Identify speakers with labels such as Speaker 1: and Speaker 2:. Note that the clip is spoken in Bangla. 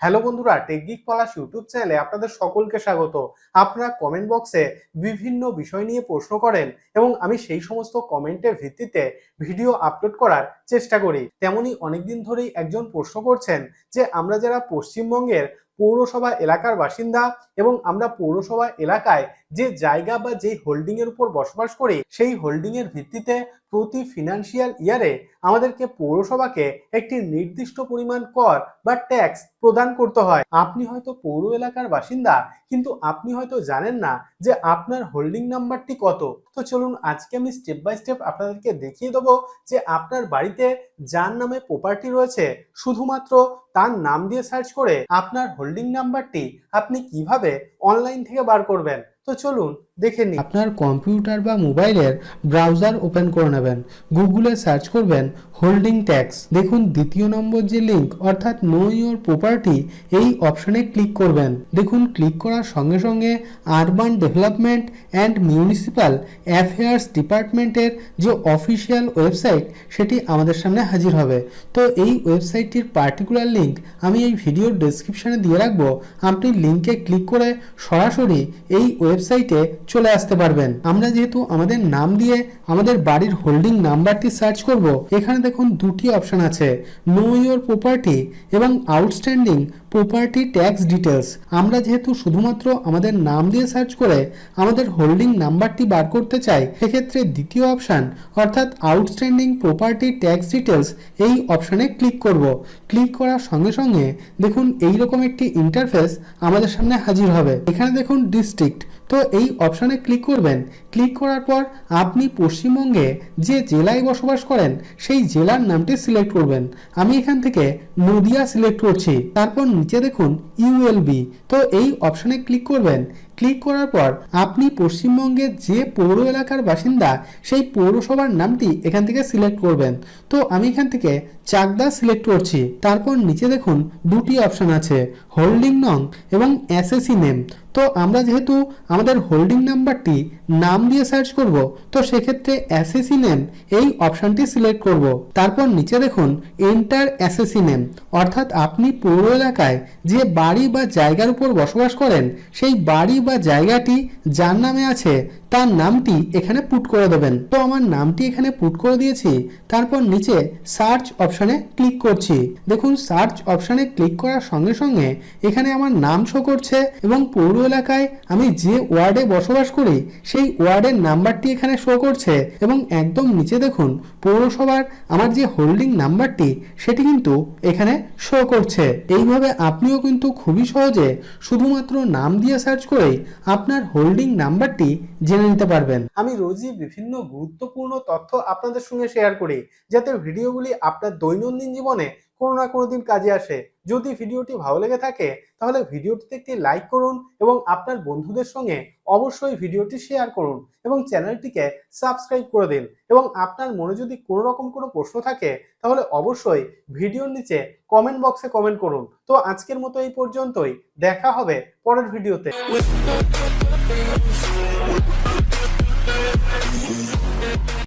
Speaker 1: হ্যালো বন্ধুরা টেকগিক পলাশ ইউটিউব চ্যানেলে আপনাদের সকলকে স্বাগত। আপনারা কমেন্ট বক্সে বিভিন্ন বিষয় নিয়ে প্রশ্ন করেন এবং আমি সেই সমস্ত কমেন্টের ভিত্তিতে ভিডিও আপলোড করার চেষ্টা করি। তেমনি অনেকদিন ধরেই একজন প্রশ্ন করছেন যে, আমরা যারা পশ্চিমবঙ্গের পৌরসভা এলাকার বাসিন্দা এবং আমরা পৌরসভা এলাকায় যে জায়গা বা যেই হোল্ডিং এর উপর বসবাস করি, সেই হোল্ডিং এর ভিত্তিতে প্রতি ফিনান্সিয়াল ইয়ারে আমাদেরকে পৌরসভাকে একটি নির্দিষ্ট পরিমাণ কর বা ট্যাক্স প্রদান করতে হয়। আপনি হয়তো পৌর এলাকার বাসিন্দা, কিন্তু আপনি হয়তো জানেন না যে আপনার হোল্ডিং নাম্বারটি কত। তো চলুন আজকে আমি স্টেপ বাই স্টেপ আপনাদেরকে দেখিয়ে দেবো যে আপনার বাড়িতে যার নামে প্রপার্টি রয়েছে, শুধুমাত্র তার নাম দিয়ে সার্চ করে আপনার হোল্ডিং নাম্বারটি আপনি কীভাবে অনলাইন থেকে বার করবেন। তো চলুন, দেখে নিন
Speaker 2: আপনার কম্পিউটার বা মোবাইলের ব্রাউজার ওপেন করে নেবেন। গুগলে সার্চ করবেন হোল্ডিং ট্যাক্স। দেখুন দ্বিতীয় নম্বর যে লিঙ্ক, অর্থাৎ নো ইওর প্রপার্টি, এই অপশনে ক্লিক করবেন। দেখুন, ক্লিক করার সঙ্গে সঙ্গে urban development and municipal affairs ডিপার্টমেন্টের যে অফিসিয়াল ওয়েবসাইট, সেটি আমাদের সামনে হাজির হবে। তো এই ওয়েবসাইটটির পার্টিকুলার লিঙ্ক আমি এই ভিডিওর ডেসক্রিপশনে দিয়ে রাখব। আপনি লিঙ্কে ক্লিক করে সরাসরি এই ওয়েবসাইটে চলে আসতে পারবেন। আমরা যেহেতু আমাদের নাম দিয়ে আমাদের বাড়ির হোল্ডিং নাম্বারটি সার্চ করব, এখানে দেখুন দুটি অপশন আছে নো ইয়োর প্রপার্টি এবং আউটস্ট্যান্ডিং প্রপার্টি ট্যাক্স ডিটেলস আমরা যেহেতু শুধুমাত্র আমাদের নাম দিয়ে সার্চ করে আমাদের হোল্ডিং নাম্বারটি বার করতে চাই, সেক্ষেত্রে দ্বিতীয় অপশান অর্থাৎ আউটস্ট্যান্ডিং প্রপার্টি ট্যাক্স ডিটেলস এই অপশানে ক্লিক করব। ক্লিক করার সঙ্গে সঙ্গে দেখুন এইরকম একটি ইন্টারফেস আমাদের সামনে হাজির হবে। এখানে দেখুন ডিস্ট্রিক্ট তো এই অপশানে ক্লিক করবেন। ক্লিক করার পর আপনি পশ্চিমবঙ্গে যে জেলায় বসবাস করেন, সেই জেলার নামটি সিলেক্ট করবেন। আমি এখান থেকে নদিয়া সিলেক্ট করছি। তারপর নিচে দেখুন ইউএলবি তো এই অপশানে ক্লিক করবেন। ক্লিক করার পর আপনি পশ্চিমবঙ্গের যে পৌর এলাকার বাসিন্দা, সেই পৌরসভার নামটি এখান থেকে সিলেক্ট করবেন। তো আমি এখান থেকে চাকদা সিলেক্ট করছি। তারপর নিচে দেখুন দুটি অপশন আছে, হোল্ডিং নং এবং এসএসসি নেম তো আমরা যেহেতু আমাদের হোল্ডিং নাম্বারটি নাম দিয়ে সার্চ করব, তো সেক্ষেত্রে এসএসসি নেম এই অপশনটি সিলেক্ট করব। তারপর নিচে দেখুন এন্টার এসএসসি নেম অর্থাৎ আপনি পৌর এলাকায় যে বাড়ি বা জায়গার উপর বসবাস করেন, সেই বাড়ি বা জায়গাটি যার নামে আছে, তার নামটি এখানে পুট করে দেবেন। তো আমার নামটি এখানে পুট করে দিয়েছি, তারপর নিচে সার্চ অপশানে ক্লিক করছি। দেখুন সার্চ অপশানে ক্লিক করার সঙ্গে সঙ্গে এখানে আমার নাম শো করছে এবং পৌর এলাকায় আমি যে ওয়ার্ডে বসবাস করি, সেই ওয়ার্ডের নাম্বারটি এখানে শো করছে এবং একদম নিচে দেখুন, পৌরসভার আমার যে হোল্ডিং নাম্বারটি, সেটি কিন্তু এখানে শো করছে। এইভাবে আপনিও কিন্তু খুবই সহজে শুধুমাত্র নাম দিয়ে সার্চ করেই আপনার হোল্ডিং নাম্বারটি জেনে নিতে পারবেন।
Speaker 1: আমি রোজই বিভিন্ন গুরুত্বপূর্ণ তথ্য আপনাদের সঙ্গে শেয়ার করি, যাতে ভিডিওগুলি আপনার দৈনন্দিন জীবনে কোনো না কোনো দিন কাজে আসে। যদি ভিডিওটি ভালো লেগে থাকে, তাহলে ভিডিওটিতে একটি লাইক করুন এবং আপনার বন্ধুদের সঙ্গে অবশ্যই ভিডিওটি শেয়ার করুন এবং চ্যানেলটিকে সাবস্ক্রাইব করে দিন। এবং আপনার মনে যদি কোনো রকম কোনো প্রশ্ন থাকে, তাহলে অবশ্যই ভিডিওর নিচে কমেন্ট বক্সে কমেন্ট করুন। তো আজকের মতো এই পর্যন্তই। দেখা হবে পরের ভিডিওতে।